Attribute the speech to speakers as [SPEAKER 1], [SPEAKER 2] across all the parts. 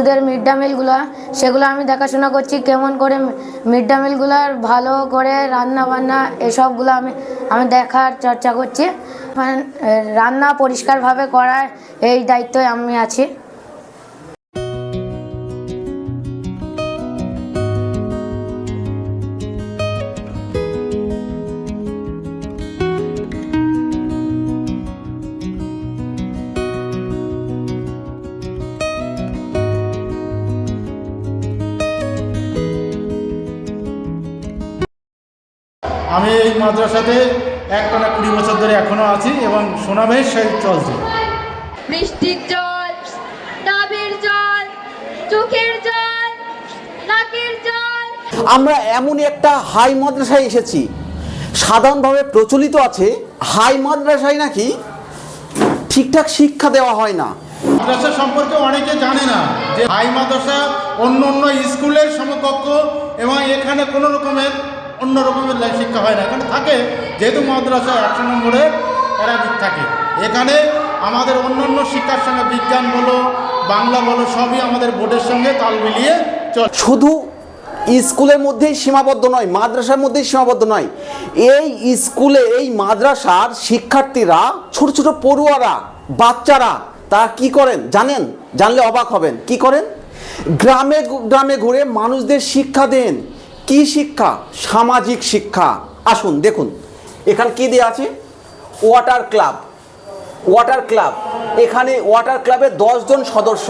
[SPEAKER 1] ওদের mid day মিলগুলো, সেগুলো আমি দেখাশোনা করছি, কেমন করে মিড ডে মিলগুলোর ভালো করে রান্না বান্না এসবগুলো আমি আমি দেখার চর্চা করছি। মানে রান্না পরিষ্কারভাবে করার এই দায়িত্বে আমি আছি।
[SPEAKER 2] আমি এই মাদ্রাসাতে একটানা কুড়ি বছর ধরে এখনও আছি এবং সোনামের সেই চলছে।
[SPEAKER 3] বৃষ্টির জল ডাবের জল চোখের জল নাকের জল।
[SPEAKER 4] আমরা এমনই একটা হাই মাদ্রাসায় এসেছি। সাধারণভাবে প্রচলিত আছে হাই মাদ্রাসায় নাকি ঠিকঠাক শিক্ষা দেওয়া হয় না।
[SPEAKER 2] মাদ্রাসা সম্পর্কে অনেকে জানে না যে হাই মাদ্রাসা অন্য অন্য স্কুলের সমকক্ষ এবং এখানে কোনো রকমের অন্য রকমের শিক্ষা হয় না। এখানে থাকে, যেহেতু মাদ্রাসা একশো নম্বরের প্যারাবিক থাকে। এখানে আমাদের অন্য অন্য শিক্ষার সঙ্গে বিজ্ঞান বলো, বাংলা বলো, সবই আমাদের বোর্ডের সঙ্গে তাল মিলিয়ে চলে।
[SPEAKER 4] শুধু স্কুলের মধ্যেই সীমাবদ্ধ নয়, মাদ্রাসার মধ্যেই সীমাবদ্ধ নয়। এই স্কুলে, এই মাদ্রাসার শিক্ষার্থীরা, ছোট ছোট পড়ুয়ারা, বাচ্চারা, তারা কি করেন? জানেন? জানলে অবাক হবেন। কি করেন? গ্রামে গ্রামে ঘুরে মানুষদের শিক্ষা দেন। কি শিক্ষা? সামাজিক শিক্ষা। আসুন, দেখুন। এখানে কি দেওয়া আছে? ওয়াটার ক্লাব ওয়াটার ক্লাব এখানে ওয়াটার ক্লাবের জন সদস্য।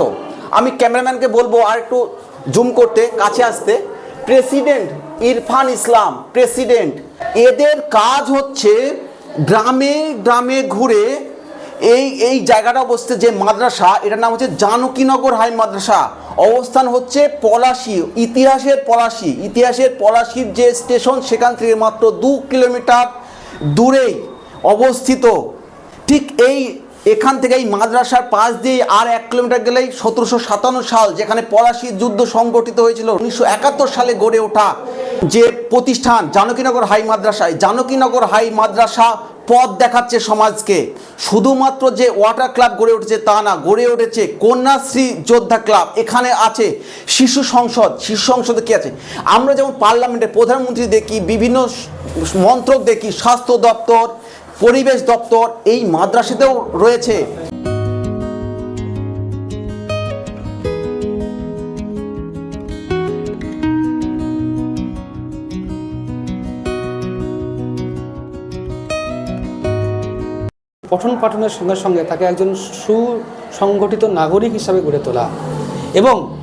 [SPEAKER 4] আমি ক্যামেরাম্যানকে বলব আর একটু জুম করতে, কাছে আসতে। প্রেসিডেন্ট ইরফান ইসলাম প্রেসিডেন্ট এদের কাজ হচ্ছে গ্রামে গ্রামে ঘুরে এই এই জায়গাটা অবস্থিত যে মাদ্রাসা, এটার নাম হচ্ছে জানকীনগর হাই মাদ্রাসা। অবস্থান হচ্ছে পলাশি, ইতিহাসের পলাশি। ইতিহাসের পলাশির যে স্টেশন, সেখান থেকে মাত্র দু কিলোমিটার দূরেই অবস্থিত। ঠিক এই, এখান থেকে এই মাদ্রাসার পাশ দিয়ে আর এক কিলোমিটার গেলেই সতেরোশো সাতান্ন সাল, যেখানে পলাশির যুদ্ধ সংগঠিত হয়েছিল উনিশশো একাত্তর সালে গড়ে ওঠা যে প্রতিষ্ঠান, জানকীনগর হাই মাদ্রাসায়। জানকীনগর হাই মাদ্রাসা পথ দেখাচ্ছে সমাজকে। শুধুমাত্র যে ওয়াটার ক্লাব গড়ে উঠেছে তা না, গড়ে উঠেছে কন্যাশ্রী যোদ্ধা ক্লাব। এখানে আছে শিশু সংসদ। শিশু সংসদে কী আছে? আমরা যেমন পার্লামেন্টে প্রধানমন্ত্রী দেখি, বিভিন্ন মন্ত্রক দেখি, স্বাস্থ্য দপ্তর, পরিবেশ দপ্তর, এই মাদ্রাসাতেও রয়েছে।
[SPEAKER 5] পঠন পাঠনের সঙ্গে সঙ্গে তাকে একজন সুসংগঠিত নাগরিক হিসাবে গড়ে তোলা। এবং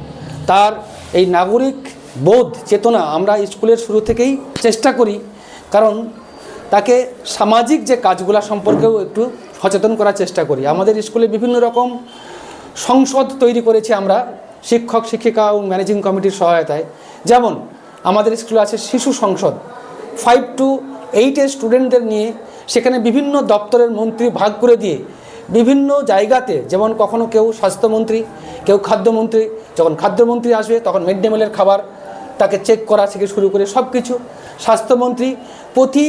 [SPEAKER 5] তার এই নাগরিক বোধ, চেতনা আমরা স্কুলের শুরু থেকেই চেষ্টা করি। কারণ তাকে সামাজিক যে কাজগুলো সম্পর্কেও একটু সচেতন করার চেষ্টা করি। আমাদের স্কুলে বিভিন্ন রকম সংসদ তৈরি করেছি আমরা, শিক্ষক, শিক্ষিকা ও ম্যানেজিং কমিটির সহায়তায়। যেমন, আমাদের স্কুলে আছে শিশু সংসদ। ফাইভ টু এইটের স্টুডেন্টদের নিয়ে সেখানে বিভিন্ন দপ্তরের মন্ত্রী ভাগ করে দিয়ে বিভিন্ন জায়গাতে, যেমন কখনো কেউ স্বাস্থ্যমন্ত্রী, কেউ খাদ্যমন্ত্রী, যখন খাদ্যমন্ত্রী আসবে তখন মিড ডে মিলের খাবার তাকে চেক করা থেকে শুরু করে সব কিছু স্বাস্থ্যমন্ত্রী প্রতি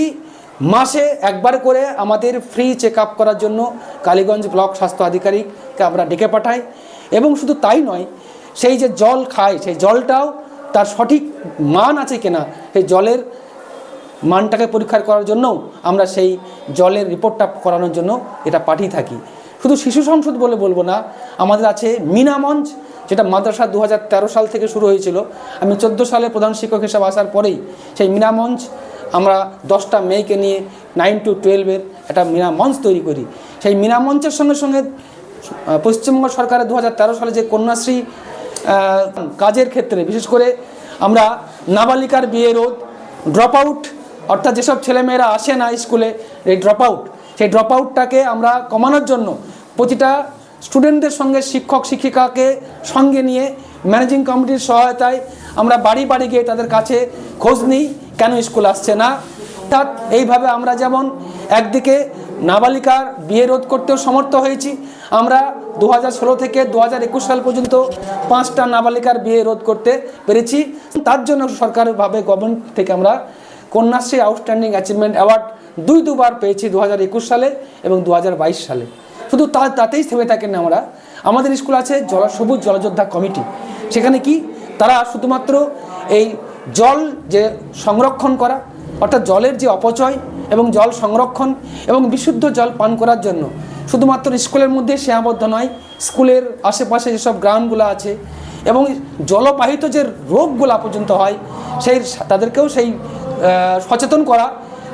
[SPEAKER 5] মাসে একবার করে আমাদের ফ্রি চেক করার জন্য কালীগঞ্জ ব্লক স্বাস্থ্য আধিকারিককে আমরা ডেকে পাঠাই। এবং শুধু তাই নয়, সেই যে জল খায়, সেই জলটাও তার সঠিক মান আছে কিনা, সেই জলের মানটাকে পরীক্ষা করার জন্য আমরা সেই জলের রিপোর্টটা করানোর জন্য এটা পাঠিয়ে থাকি। শুধু শিশু সংসদ বলে বলব না, আমাদের আছে মিনা মঞ্চ যেটা মাদ্রাসা দু হাজার তেরো সাল থেকে শুরু হয়েছিল। আমি চোদ্দ সালে প্রধান শিক্ষক হিসাবে আসার পরেই সেই মিনা মঞ্চ আমরা দশটা মেয়েকে নিয়ে নাইন টু টুয়েলভের একটা মিনা মঞ্চ তৈরি করি। সেই মিনা মঞ্চের সঙ্গে সঙ্গে পশ্চিমবঙ্গ সরকারের দু হাজার তেরো সালে যে কন্যাশ্রী কাজের ক্ষেত্রে, বিশেষ করে আমরা নাবালিকার বিয়ে রোধ ড্রপ আউট অর্থাৎ যেসব ছেলেমেয়েরা আসে না স্কুলে, এই ড্রপ আউট সেই ড্রপ আউটটাকে আমরা কমানোর জন্য প্রতিটা স্টুডেন্টদের সঙ্গে শিক্ষক, শিক্ষিকাকে সঙ্গে নিয়ে ম্যানেজিং কমিটির সহায়তায় আমরা বাড়ি বাড়ি গিয়ে তাদের কাছে খোঁজ নিই, কেন স্কুল আসছে না? অর্থাৎ এইভাবে আমরা যেমন একদিকে নাবালিকার বিয়ে রোধ করতেও সমর্থ হয়েছি, আমরা দু হাজার ষোলো থেকে দু একুশ সাল পর্যন্ত পাঁচটা নাবালিকার বিয়ে রোধ করতে পেরেছি। তার জন্য সরকারিভাবে গভর্নমেন্ট থেকে আমরা কন্যাশ্রী আউটস্ট্যান্ডিং অ্যাচিভমেন্ট অ্যাওয়ার্ড দুই দুবার পেয়েছি দু হাজার একুশ সালে এবং দু হাজার বাইশ সালে। শুধু তা তাতেই থেমে থাকেন না আমরা। আমাদের স্কুল আছে জল সবুজ জলযোদ্ধা কমিটি। সেখানে কি? তারা শুধুমাত্র এই জল যে সংরক্ষণ করা, অর্থাৎ জলের যে অপচয় এবং জল সংরক্ষণ এবং বিশুদ্ধ জল পান করার জন্য, শুধুমাত্র স্কুলের মধ্যে সীমাবদ্ধ নয়, স্কুলের আশেপাশে যেসব গ্রামগুলো আছে এবং জলবাহিত যে রোগগুলা পর্যন্ত হয়, সেই তাদেরকেও সেই সচেতন করা,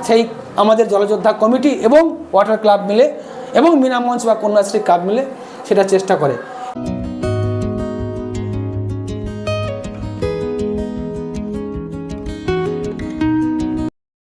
[SPEAKER 5] সেই আমাদের জলযোদ্ধা কমিটি এবং ওয়াটার ক্লাব মিলে এবং মিনামঞ্চ বা কন্যাশ্রী ক্লাব মিলে সেটা চেষ্টা করে।